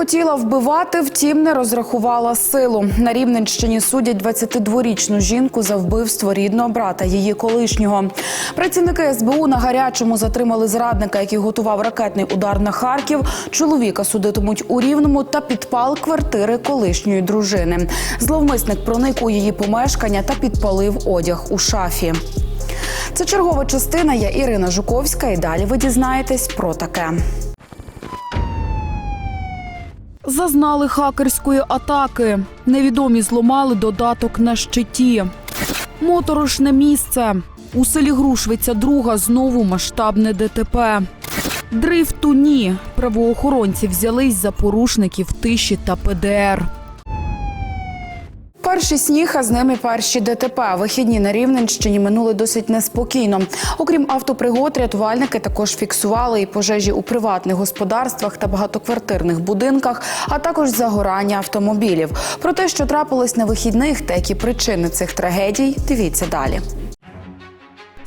хотіла вбивати, втім не розрахувала силу. На Рівненщині судять 22-річну жінку за вбивство рідного брата, її колишнього. Працівники СБУ на гарячому затримали зрадника, який готував ракетний удар на Харків. Чоловіка судитимуть у Рівному та підпал квартири колишньої дружини. Зловмисник проник у її помешкання та підпалив одяг у шафі. Це чергова частина. Я Ірина Жуковська. І далі ви дізнаєтесь про таке. Зазнали хакерської атаки. Невідомі зломали додаток на щиті. Моторошне місце. У селі Грушвиця друга знову масштабне ДТП. Дрифту ні. Правоохоронці взялись за порушників тиші та ПДР. Перший сніг, а з ними перші ДТП. Вихідні на Рівненщині минули досить неспокійно. Окрім автопригод, рятувальники також фіксували і пожежі у приватних господарствах та багатоквартирних будинках, а також загорання автомобілів. Про те, що трапилось на вихідних та які причини цих трагедій, дивіться далі.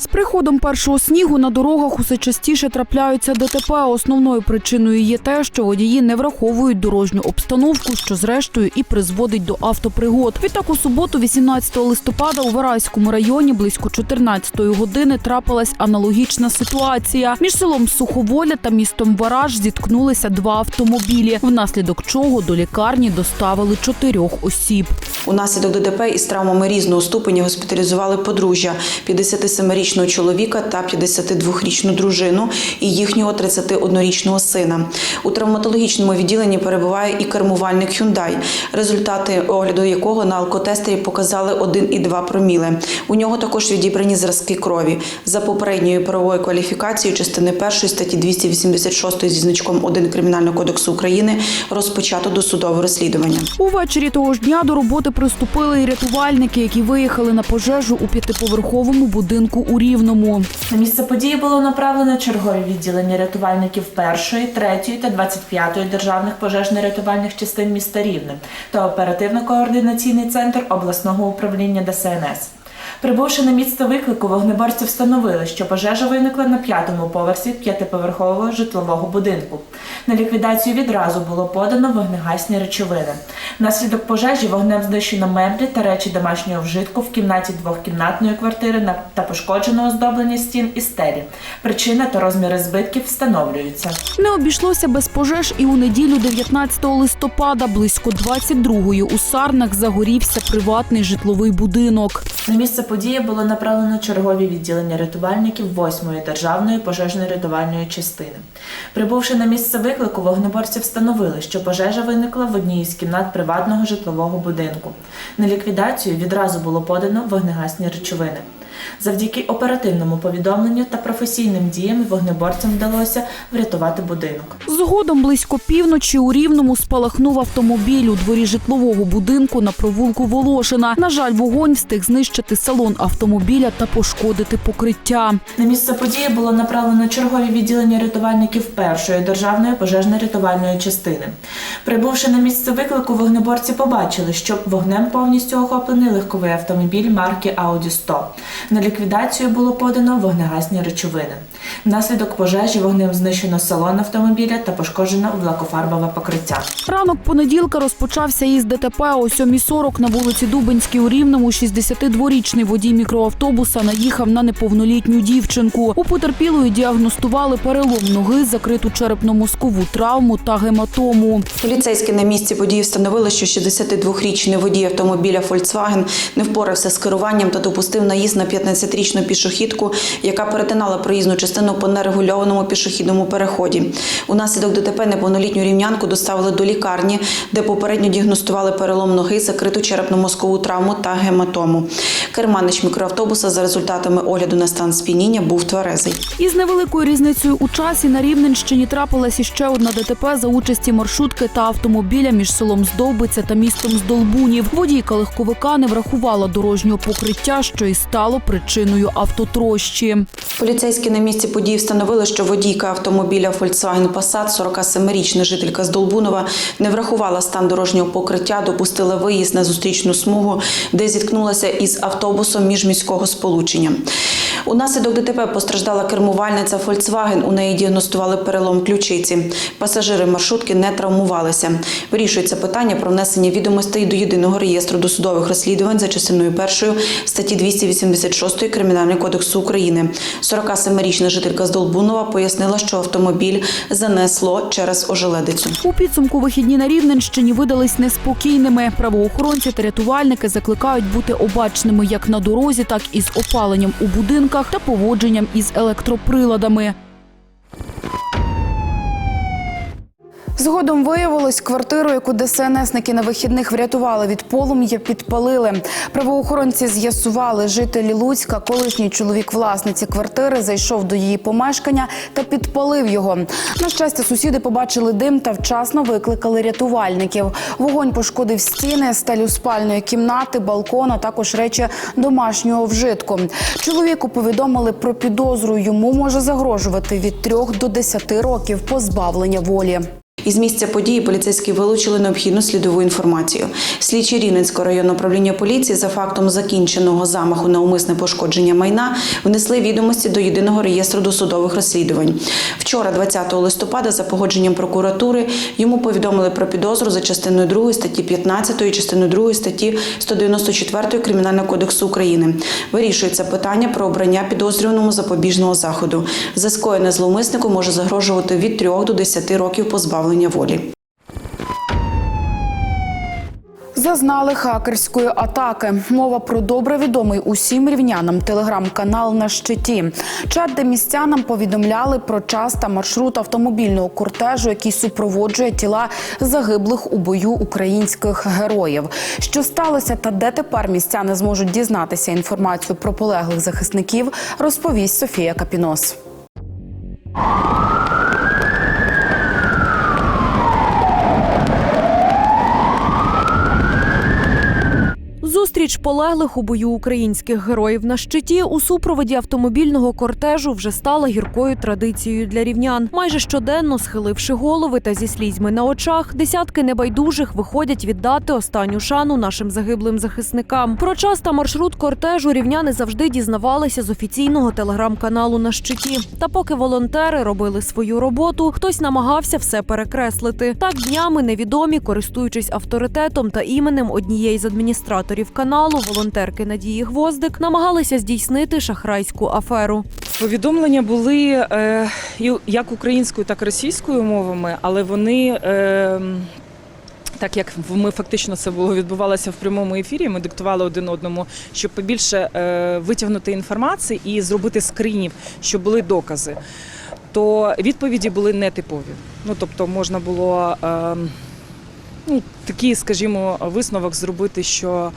З приходом першого снігу на дорогах усе частіше трапляються ДТП. Основною причиною є те, що водії не враховують дорожню обстановку, що зрештою і призводить до автопригод. Відтак у суботу, 18 листопада, у Вараському районі близько 14-ї години трапилась аналогічна ситуація. Між селом Суховоля та містом Вараж зіткнулися два автомобілі, внаслідок чого до лікарні доставили чотирьох осіб. Унаслідок ДТП із травмами різного ступеня госпіталізували подружжя 57-річного чоловіка та 52-річну дружину і їхнього 31-річного сина. У травматологічному відділенні перебуває і кермувальник Hyundai, результати огляду якого на алкотестері показали 1,2 проміли. У нього також відібрані зразки крові. За попередньою правовою кваліфікацією частини 1 статті 286 зі значком 1 Кримінального кодексу України розпочато досудове розслідування. Увечері того ж дня до роботи приступили і рятувальники, які виїхали на пожежу у п'ятиповерховому будинку у Рівному. На місце події було направлено чергові відділення рятувальників першої, третьої та 25-ї державних пожежно-рятувальних частин міста Рівне та оперативно-координаційний центр обласного управління ДСНС. Прибувши на місце виклику, вогнеборці встановили, що пожежа виникла на п'ятому поверсі п'ятиповерхового житлового будинку. На ліквідацію відразу було подано вогнегасні речовини. Внаслідок пожежі вогнем знищено меблі та речі домашнього вжитку в кімнаті двохкімнатної квартири та пошкоджено оздоблення стін і стелі. Причина та розміри збитків встановлюються. Не обійшлося без пожеж і у неділю 19 листопада близько 22-ї у Сарнах загорівся приватний житловий будинок. На місце події було направлено чергові відділення рятувальників 8-ї державної пожежно-рятувальної частини. Прибувши на місце виклику, вогнеборці встановили, що пожежа виникла в одній із кімнат приватного житлового будинку. На ліквідацію відразу було подано вогнегасні речовини. Завдяки оперативному повідомленню та професійним діям вогнеборцям вдалося врятувати будинок. Згодом близько півночі у Рівному спалахнув автомобіль у дворі житлового будинку на провулку Волошина. На жаль, вогонь встиг знищити салон автомобіля та пошкодити покриття. На місце події було направлено чергові відділення рятувальників першої державної пожежно-рятувальної частини. Прибувши на місце виклику, вогнеборці побачили, що вогнем повністю охоплений легковий автомобіль марки Audi 100. На ліквідацію було подано вогнегасні речовини. Внаслідок пожежі вогнем знищено салон автомобіля та пошкоджено лакофарбове покриття. Ранок понеділка розпочався із ДТП о 7.40 на вулиці Дубинській у Рівному. 62-річний водій мікроавтобуса наїхав на неповнолітню дівчинку. У потерпілої діагностували перелом ноги, закриту черепно-мозкову травму та гематому. Поліцейські на місці події встановили, що 62-річний водій автомобіля Volkswagen не впорався з керуванням та допустив наїзд на 15-річну пішохідку, яка перетинала проїзну частину по нерегульованому пішохідному переході. Унаслідок ДТП неповнолітню рівнянку доставили до лікарні, де попередньо діагностували перелом ноги, закриту черепно-мозкову травму та гематому. Керманич мікроавтобуса за результатами огляду на стан сп'яніння був тверезий. Із невеликою різницею у часі на Рівненщині трапилась іще одна ДТП за участі маршрутки та автомобіля між селом Здовбиця та містом Здолбунів. Водійка легковика не врахувала дорожнього покриття, що і стало причиною автотрощі. Поліцейські на місці події встановили, що водійка автомобіля Volkswagen Passat, 47-річна жителька з Долбунова, не врахувала стан дорожнього покриття, допустила виїзд на зустрічну смугу, де зіткнулася із автобусом міжміського сполучення. Унаслідок ДТП постраждала кермувальниця Volkswagen. У неї діагностували перелом ключиці. Пасажири маршрутки не травмувалися. Вирішується питання про внесення відомостей до єдиного реєстру досудових розслідувань за частиною першою статті 286 Кримінального кодексу України. 47-річна жителька з Долбунова пояснила, що автомобіль занесло через ожеледицю. У підсумку вихідні на Рівненщині видались неспокійними. Правоохоронці та рятувальники закликають бути обачними як на дорозі, так і з опаленням у будинках та поводженням із електроприладами. Згодом виявилось, квартиру, яку ДСНСники на вихідних врятували від полум'я, підпалили. Правоохоронці з'ясували, жителі Луцька, колишній чоловік власниці квартири, зайшов до її помешкання та підпалив його. На щастя, сусіди побачили дим та вчасно викликали рятувальників. Вогонь пошкодив стіни, стелю спальної кімнати, балкон, а також речі домашнього вжитку. Чоловіку повідомили про підозру. Йому може загрожувати від 3 до 10 років позбавлення волі. Із місця події поліцейські вилучили необхідну слідову інформацію. Слідчі Рівненського районного управління поліції за фактом закінченого замаху на умисне пошкодження майна внесли відомості до єдиного реєстру досудових розслідувань. Вчора, 20 листопада, за погодженням прокуратури, йому повідомили про підозру за частиною 2 статті 15 і частиною 2 статті 194 Кримінального кодексу України. Вирішується питання про обрання підозрюваному запобіжного заходу. За скоєне зловмиснику може загрожувати від 3 до 10 років позбавлення волі. Зазнали хакерської атаки. Мова про добре відомий усім рівнянам телеграм-канал на щиті. Чат, де містянам повідомляли про час та маршрут автомобільного кортежу, який супроводжує тіла загиблих у бою українських героїв. Що сталося та де тепер містяни зможуть дізнатися інформацію про полеглих захисників, розповість Софія Капінос. Зустріч полеглих у бою українських героїв на щиті у супроводі автомобільного кортежу вже стала гіркою традицією для рівнян. Майже щоденно, схиливши голови та зі слізьми на очах, десятки небайдужих виходять віддати останню шану нашим загиблим захисникам. Про час та маршрут кортежу рівняни завжди дізнавалися з офіційного телеграм-каналу на щиті. Та поки волонтери робили свою роботу, хтось намагався все перекреслити. Так днями невідомі, користуючись авторитетом та іменем однієї з адміністраторів каналу, волонтерки Надії Гвоздик, намагалися здійснити шахрайську аферу. Повідомлення були е, як українською, так і російською мовами, але вони. Е, так як ми фактично це було відбувалося в прямому ефірі, ми диктували один одному, щоб побільше е, витягнути інформації і зробити скринів, щоб були докази. То відповіді були нетипові. Ну тобто можна було е, ну, такий, скажімо, висновок зробити, що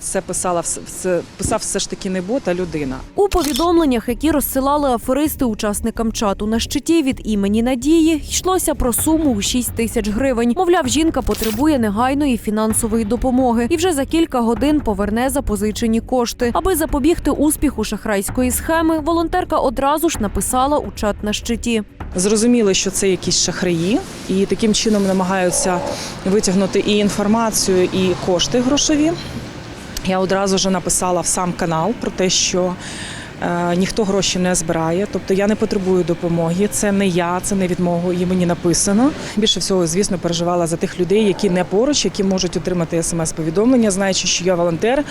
це писала все- писав все ж таки не бот, а людина. У повідомленнях, які розсилали аферисти учасникам чату на щиті від імені Надії, йшлося про суму у 6 тисяч гривень. Мовляв, жінка потребує негайної фінансової допомоги і вже за кілька годин поверне запозичені кошти. Аби запобігти успіху шахрайської схеми, волонтерка одразу ж написала у чат на щиті. Зрозуміли, що це якісь шахраї, і таким чином намагаються витягнути і інформацію, і кошти грошові. Я одразу ж написала в сам канал про те, що е, ніхто гроші не збирає, тобто я не потребую допомоги. Це не я, це не від мого і мені написано. Більше всього, звісно, переживала за тих людей, які не поруч, які можуть отримати смс-повідомлення, знаючи, що я волонтер,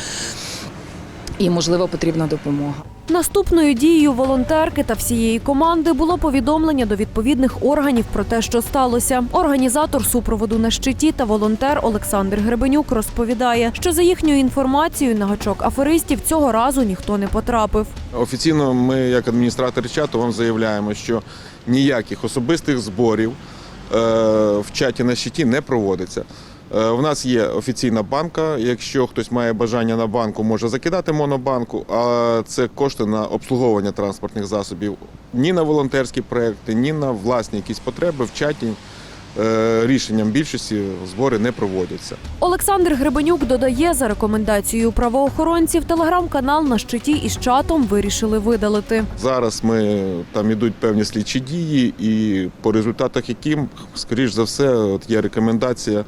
і можливо потрібна допомога. Наступною дією волонтерки та всієї команди було повідомлення до відповідних органів про те, що сталося. Організатор супроводу на щиті та волонтер Олександр Гребенюк розповідає, що за їхньою інформацією на гачок аферистів цього разу ніхто не потрапив. Офіційно ми, як адміністратори чату, вам заявляємо, що ніяких особистих зборів е, в чаті на щиті не проводиться. Е, У нас є офіційна банка. Якщо хтось має бажання на банку, може закидати монобанку. А це кошти на обслуговування транспортних засобів ні на волонтерські проекти, ні на власні якісь потреби в чаті. е, Рішенням більшості збори не проводяться. Олександр Гребенюк додає, за рекомендацією правоохоронців, телеграм-канал на щиті із чатом вирішили видалити. Зараз ми там ідуть певні слідчі дії, і по результатах яким, скоріш за все, от є рекомендація е,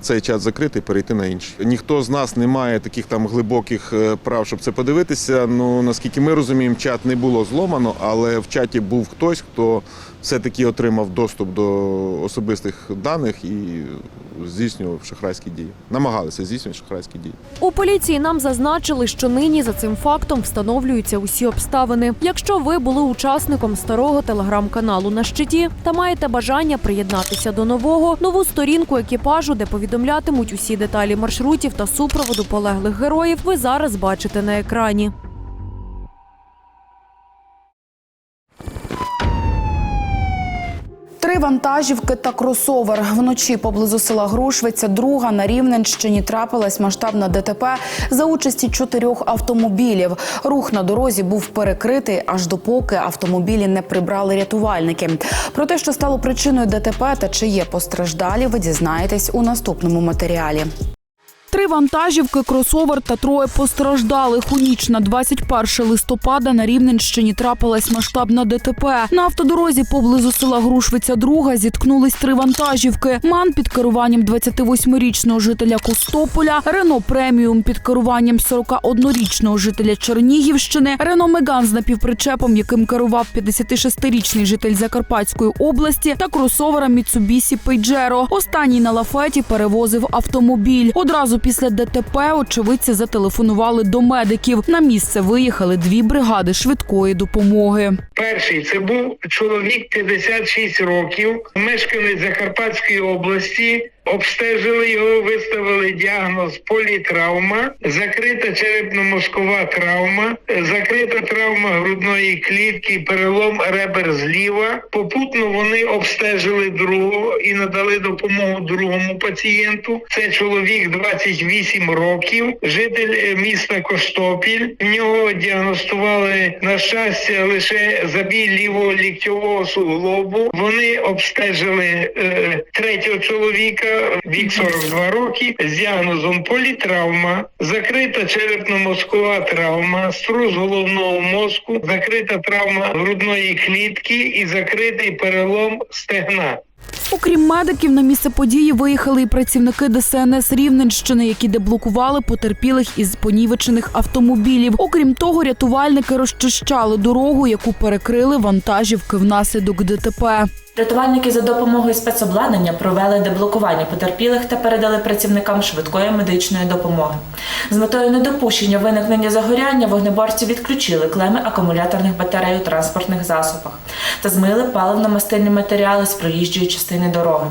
цей чат закрити і перейти на інший. Ніхто з нас не має таких там глибоких е, прав, щоб це подивитися. Ну наскільки ми розуміємо, чат не було зломано, але в чаті був хтось, хто все-таки отримав доступ до особистих даних і здійснював шахрайські дії. Намагалися здійснювати шахрайські дії. У поліції нам зазначили, що нині за цим фактом встановлюються усі обставини. Якщо ви були учасником старого телеграм-каналу на щиті та маєте бажання приєднатися до нового, нову сторінку екіпажу, де повідомлятимуть усі деталі маршрутів та супроводу полеглих героїв, ви зараз бачите на екрані. Три вантажівки та кросовер. Вночі поблизу села Грушвиця, друга на Рівненщині трапилась масштабна ДТП за участі чотирьох автомобілів. Рух на дорозі був перекритий, аж допоки автомобілі не прибрали рятувальники. Про те, що стало причиною ДТП та чи є постраждалі, ви дізнаєтесь у наступному матеріалі. Три вантажівки, кросовер та троє постраждалих. У ніч на 21 листопада на Рівненщині трапилась масштабна ДТП. На автодорозі поблизу села Грушвиця друга зіткнулись три вантажівки. Ман під керуванням 28-річного жителя Костополя, Рено Преміум під керуванням 41-річного жителя Чернігівщини, Рено Меган з напівпричепом, яким керував 56-річний житель Закарпатської області, та кросовера Mitsubishi Pajero. Останній на лафеті перевозив автомобіль. Одразу після ДТП очевидці зателефонували до медиків. На місце виїхали дві бригади швидкої допомоги. Перший це був чоловік 56 років, мешканець Закарпатської області. Обстежили його, виставили діагноз політравма, закрита черепно-мозкова травма, закрита травма грудної клітки, перелом ребер зліва. Попутно вони обстежили другого і надали допомогу другому пацієнту. Це чоловік 28 років, житель е, міста Костопіль. В нього діагностували на щастя лише забій лівого ліктьового суглобу. Вони обстежили е, третього чоловіка, вік 42 роки, з діагнозом політравма, закрита черепно-мозкова травма, струс головного мозку, закрита травма грудної клітки і закритий перелом стегна. Окрім медиків, на місце події виїхали і працівники ДСНС Рівненщини, які деблокували потерпілих із понівечених автомобілів. Окрім того, рятувальники розчищали дорогу, яку перекрили вантажівки внаслідок ДТП. Рятувальники за допомогою спецобладнання провели деблокування потерпілих та передали працівникам швидкої медичної допомоги. З метою недопущення виникнення загоряння вогнеборці відключили клеми акумуляторних батарей у транспортних засобах та змили паливно-мастильні матеріали з проїжджої частини дороги.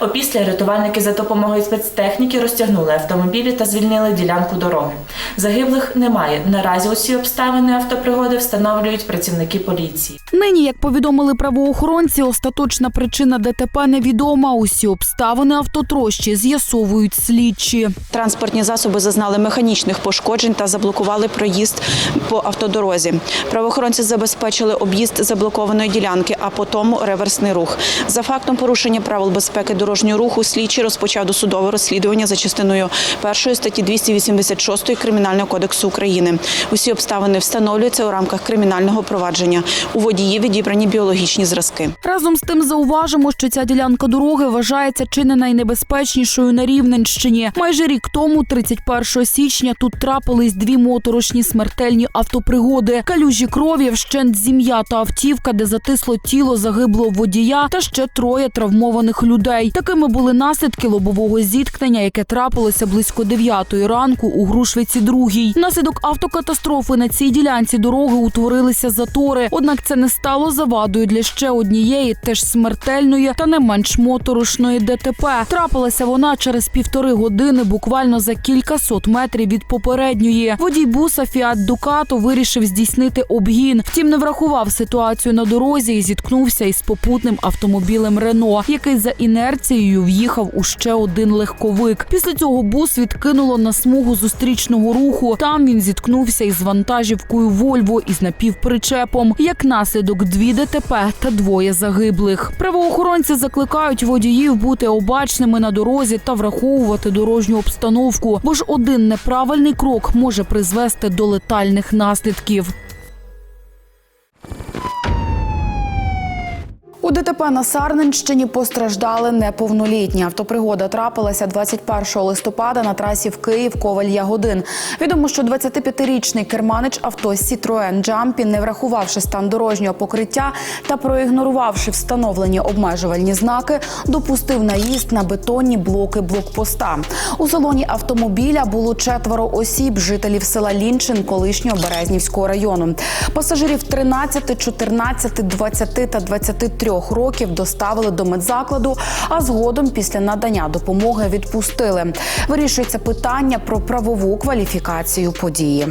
Опісля рятувальники за допомогою спецтехніки розтягнули автомобілі та звільнили ділянку дороги. Загиблих немає. Наразі усі обставини автопригоди встановлюють працівники поліції. Нині, як повідомили правоохоронці, остаточна причина ДТП невідома. Усі обставини автотрощі з'ясовують слідчі. Транспортні засоби зазнали механічних пошкоджень та заблокували проїзд по автодорозі. Правоохоронці забезпечили об'їзд заблокованої ділянки, а потім реверсний рух. За фактом порушення правил безпеки дорожнього руху слідчий розпочав досудове розслідування за частиною першої статті 286 Кримінального кодексу України. Усі обставини встановлюються у рамках кримінального провадження. У водії відібрані біологічні зразки. Разом з тим зауважимо, що ця ділянка дороги вважається чи не найнебезпечнішою на Рівненщині. Майже рік тому, 31 січня, тут трапились дві моторошні смертельні автопригоди. Калюжі крові, вщент зім'я та автівка, де затисло тіло загиблого водія та ще троє травмованих людей. Такими були наслідки лобового зіткнення, яке трапилося близько 9 ранку у Грушвиці другій. Внаслідок автокатастрофи на цій ділянці дороги утворилися затори. Однак це не стало завадою для ще однієї, теж смертельної та не менш моторошної ДТП. Трапилася вона через півтори години, буквально за кількасот метрів від попередньої. Водій буса Фіат Дукато вирішив здійснити обгін. Втім, не врахував ситуацію на дорозі і зіткнувся із попутним автомобілем Рено, який за інерцією в'їхав у ще один легковик. Після цього бус відкинуло на смугу зустрічного руху. Там він зіткнувся із вантажівкою Вольво із напівпричепом. Як наслідок дві ДТП та двоє загиблих. Правоохоронці закликають водіїв бути обачними на дорозі та враховувати дорожню обстановку, бо ж один неправильний крок може призвести до летальних наслідків. У ДТП на Сарненщині постраждали неповнолітні. Автопригода трапилася 21 листопада на трасі в Київ Коваль Ягодин. Відомо, що 25-річний керманич авто Citroen Jumpy, не врахувавши стан дорожнього покриття та проігнорувавши встановлені обмежувальні знаки, допустив наїзд на бетонні блоки блокпоста. У салоні автомобіля було четверо осіб, жителів села Лінчин, колишнього Березнівського району. Пасажирів 13, 14, 20 та 23 років доставили до медзакладу, а згодом після надання допомоги відпустили. Вирішується питання про правову кваліфікацію події.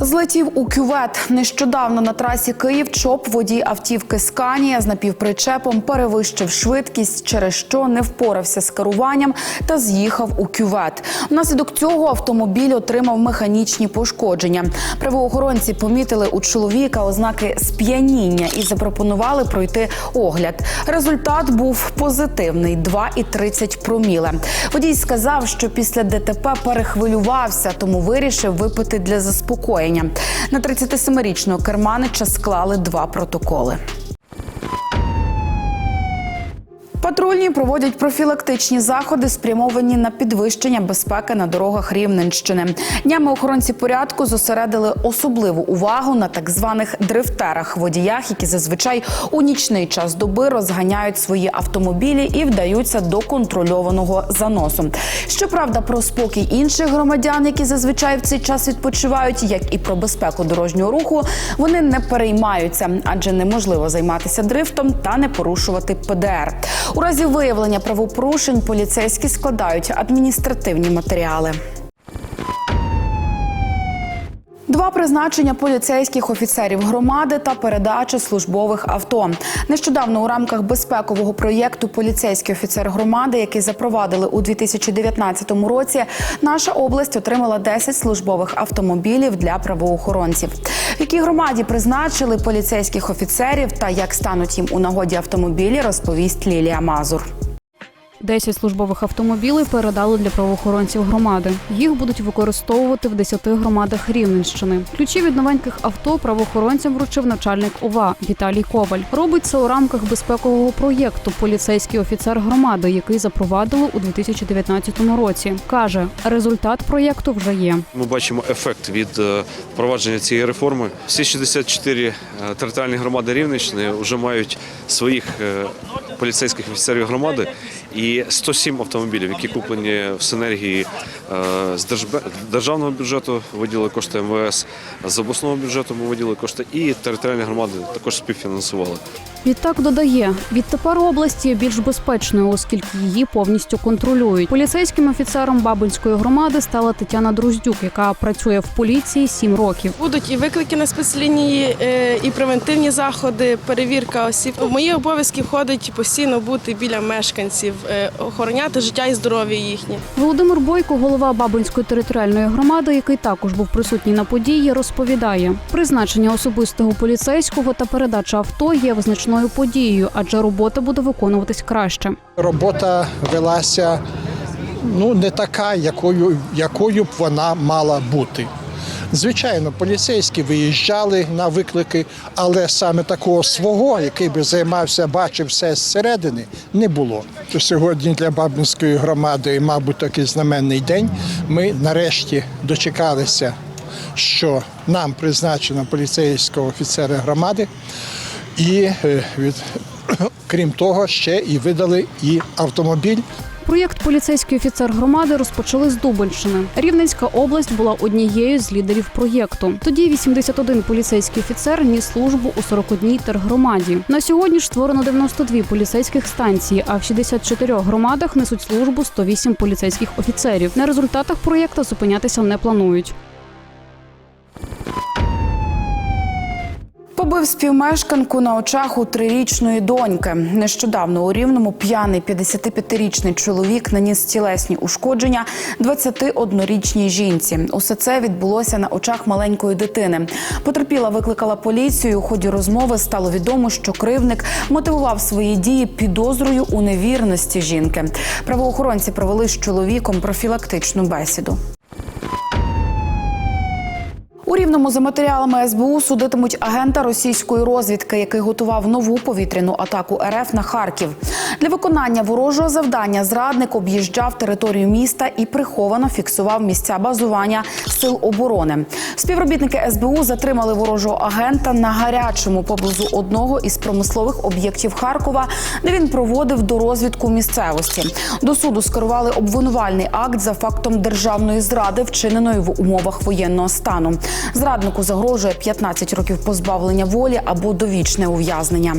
Злетів у кювет. Нещодавно на трасі Київ ЧОП водій автівки Сканія з напівпричепом перевищив швидкість, через що не впорався з керуванням та з'їхав у кювет. Внаслідок цього автомобіль отримав механічні пошкодження. Правоохоронці помітили у чоловіка ознаки сп'яніння і запропонували пройти огляд. Результат був позитивний 2,30 проміле. Водій сказав, що після ДТП перехвилювався, тому вирішив випити для заспокоєння. На 37-річного керманича склали два протоколи. Патрульні проводять профілактичні заходи, спрямовані на підвищення безпеки на дорогах Рівненщини. Днями охоронці порядку зосередили особливу увагу на так званих дрифтерах водіях, які зазвичай у нічний час доби розганяють свої автомобілі і вдаються до контрольованого заносу. Щоправда, про спокій інших громадян, які зазвичай в цей час відпочивають, як і про безпеку дорожнього руху, вони не переймаються, адже неможливо займатися дрифтом та не порушувати ПДР. У разі виявлення правопорушень поліцейські складають адміністративні матеріали. Два призначення поліцейських офіцерів громади та передача службових авто. Нещодавно у рамках безпекового проєкту Поліцейський офіцер громади, який запровадили у 2019 році, наша область отримала 10 службових автомобілів для правоохоронців. В якій громаді призначили поліцейських офіцерів та як стануть їм у нагоді автомобілі, розповість Лілія Мазур. 10 службових автомобілів передали для правоохоронців громади. Їх будуть використовувати в 10 громадах Рівненщини. Ключі від новеньких авто правоохоронцям вручив начальник ОВА Віталій Коваль. Робить це у рамках безпекового проєкту Поліцейський офіцер громади, який запровадили у 2019 році. каже, результат проєкту вже є. Ми бачимо ефект від е, впровадження цієї реформи. Всі 64 е, територіальні громади Рівненщини вже мають своїх е, поліцейських офіцерів громади і 107 автомобілів, які куплені в синергії е, з державного бюджету, виділили кошти МВС, з обласного бюджету ми виділили кошти, і територіальні громади також співфінансували. Відтак додає, відтепер область є більш безпечною, оскільки її повністю контролюють. Поліцейським офіцером Бабинської громади стала Тетяна Друздюк, яка працює в поліції сім років. Будуть і виклики на спецлінії, е, і превентивні заходи, перевірка осіб. В мої обов'язки входить постійно бути біля мешканців, е, охороняти життя і здоров'я їхнє. Володимир Бойко, голова Бабинської територіальної громади, який також був присутній на події, розповідає: призначення особистого поліцейського та передача авто є визначною подією, адже робота буде виконуватись краще. робота велася ну не така, якою, якою б вона мала бути. Звичайно, поліцейські виїжджали на виклики, але саме такого свого, який би займався, бачив все зсередини, не було. Сьогодні для Бабинської громади, мабуть, такий знаменний день. Ми нарешті дочекалися, що нам призначено поліцейського офіцера громади, і е, від крім того, ще і видали і автомобіль. Проєкт поліцейський офіцер громади розпочали з Дубенщини. Рівненська область була однією з лідерів проєкту. Тоді 81 поліцейський офіцер ніс службу у 41 тергромаді. На сьогодні ж створено 92 поліцейських станції, а в 64 громадах несуть службу 108 поліцейських офіцерів. На результатах проєкту зупинятися не планують. Побив співмешканку на очах у трирічної доньки. Нещодавно у Рівному п'яний 55-річний чоловік наніс тілесні ушкодження 21-річній жінці. Усе це відбулося на очах маленької дитини. Потерпіла викликала поліцію. У ході розмови стало відомо, що кривник мотивував свої дії підозрою у невірності жінки. Правоохоронці провели з чоловіком профілактичну бесіду. У рівному за матеріалами СБУ судитимуть агента російської розвідки, який готував нову повітряну атаку РФ на Харків. Для виконання ворожого завдання зрадник об'їжджав територію міста і приховано фіксував місця базування сил оборони. Співробітники СБУ затримали ворожого агента на гарячому поблизу одного із промислових об'єктів Харкова, де він проводив дорозвідку місцевості. До суду скерували обвинувальний акт за фактом державної зради, вчиненої в умовах воєнного стану. Зраднику загрожує 15 років позбавлення волі або довічне ув'язнення.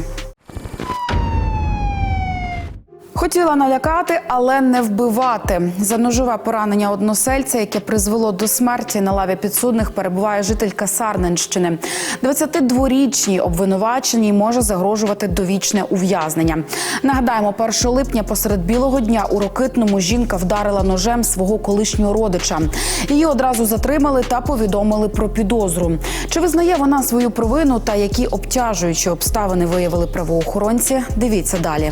Хотіла налякати, але не вбивати. За ножове поранення односельця, яке призвело до смерті на лаві підсудних, перебуває жителька Сарненщини. 22-річній обвинуваченій може загрожувати довічне ув'язнення. Нагадаємо, 1 липня посеред білого дня у Рокитному жінка вдарила ножем свого колишнього родича. Її одразу затримали та повідомили про підозру. Чи визнає вона свою провину та які обтяжуючі обставини виявили правоохоронці? Дивіться далі.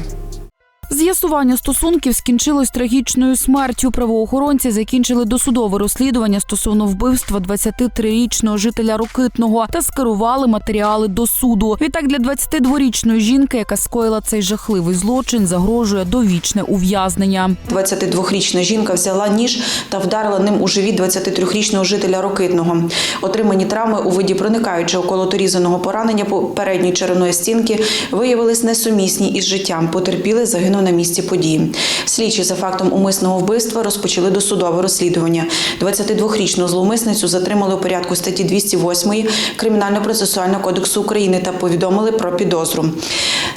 З'ясування стосунків скінчилось трагічною смертю. Правоохоронці закінчили досудове розслідування стосовно вбивства 23-річного жителя Рокитного та скерували матеріали до суду. Відтак для 22-річної жінки, яка скоїла цей жахливий злочин, загрожує довічне ув'язнення. 22-річна жінка взяла ніж та вдарила ним у живіт 23-річного жителя Рокитного. Отримані травми у виді проникаючого колоторізаного поранення по передньої черевної стінки виявились несумісні із життям. Потерпіли загинув на місці події. Слідчі за фактом умисного вбивства розпочали досудове розслідування. 22-річну зловмисницю затримали у порядку статті 208 Кримінально-процесуального кодексу України та повідомили про підозру.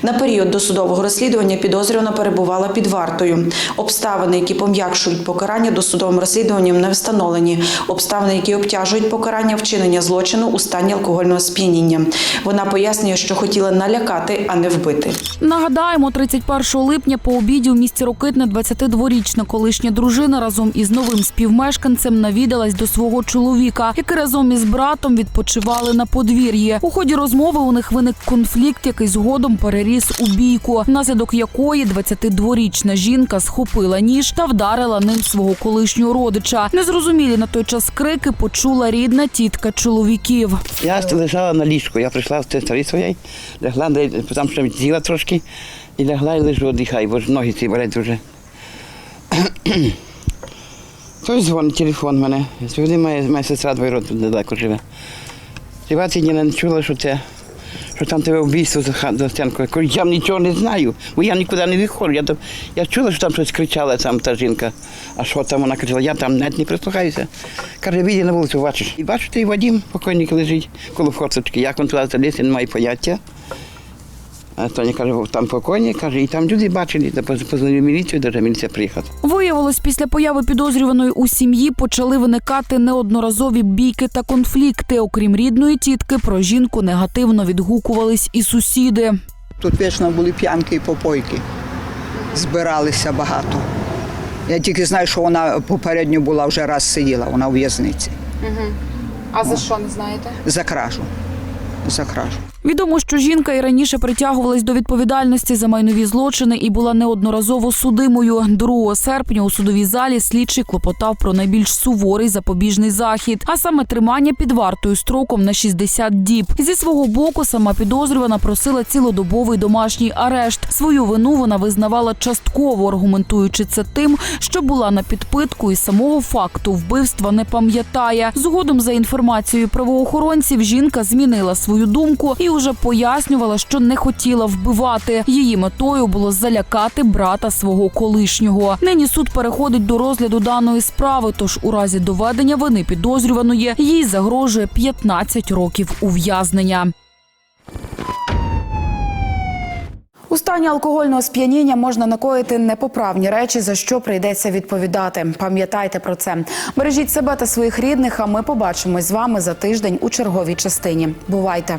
На період досудового розслідування підозрювана перебувала під вартою. Обставини, які пом'якшують покарання досудовим розслідуванням, не встановлені. Обставини, які обтяжують покарання вчинення злочину у стані алкогольного сп'яніння. Вона пояснює, що хотіла налякати, а не вбити. Нагадаємо, 31 липня по обіді у місті Рокитне 22-річна колишня дружина разом із новим співмешканцем навідалась до свого чоловіка, який разом із братом відпочивали на подвір'ї. У ході розмови у них виник конфлікт, який згодом переріс у бійку, внаслідок якої 22-річна жінка схопила ніж та вдарила ним свого колишнього родича. Незрозумілі на той час крики почула рідна тітка чоловіків. Я лежала на ліжку, я прийшла в старі своєї, лягла, там ще з'їла трошки, і лягла і лежу, дихаю, бо ж ноги ці болять дуже. Хтось дзвонить, телефон в мене. Сьогодні моя, моя сестра двоє тут недалеко живе. Хіба ці дні не чула, що це, що там тебе вбійство за, ха- за стінкою. Кажу, Я нічого не знаю, бо я нікуди не виходжу. Я, я чула, що там щось кричала там та жінка. А що там вона кричала, я там навіть не прислухаюся. Каже, вийди на вулицю, бачиш. І бачу, той Вадим, покойник лежить коло форточки. Як він туди заліз, не має поняття. А Тоня каже, там покойник, каже, і там люди бачили, позвонили міліцію, даже міліція приїхала. Виявилось, після появи підозрюваної у сім'ї почали виникати неодноразові бійки та конфлікти. Окрім рідної тітки, про жінку негативно відгукувались і сусіди. Тут вічно були п'янки і попойки. Збиралися багато. Я тільки знаю, що вона попередньо була вже раз сиділа, вона у в'язниці. А за що не знаєте? За кражу. За кражу. Відомо, що жінка і раніше притягувалась до відповідальності за майнові злочини і була неодноразово судимою. 2 серпня у судовій залі слідчий клопотав про найбільш суворий запобіжний захід, а саме тримання під вартою строком на 60 діб. Зі свого боку сама підозрювана просила цілодобовий домашній арешт. Свою вину вона визнавала частково, аргументуючи це тим, що була на підпитку і самого факту вбивства не пам'ятає. Згодом, за інформацією правоохоронців, жінка змінила свою думку і уже пояснювала, що не хотіла вбивати. Її метою було залякати брата свого колишнього. Нині суд переходить до розгляду даної справи. Тож у разі доведення вини підозрюваної їй загрожує 15 років ув'язнення. У стані алкогольного сп'яніння можна накоїти непоправні речі, за що прийдеться відповідати. Пам'ятайте про це. Бережіть себе та своїх рідних. А ми побачимось з вами за тиждень у черговій частині. Бувайте!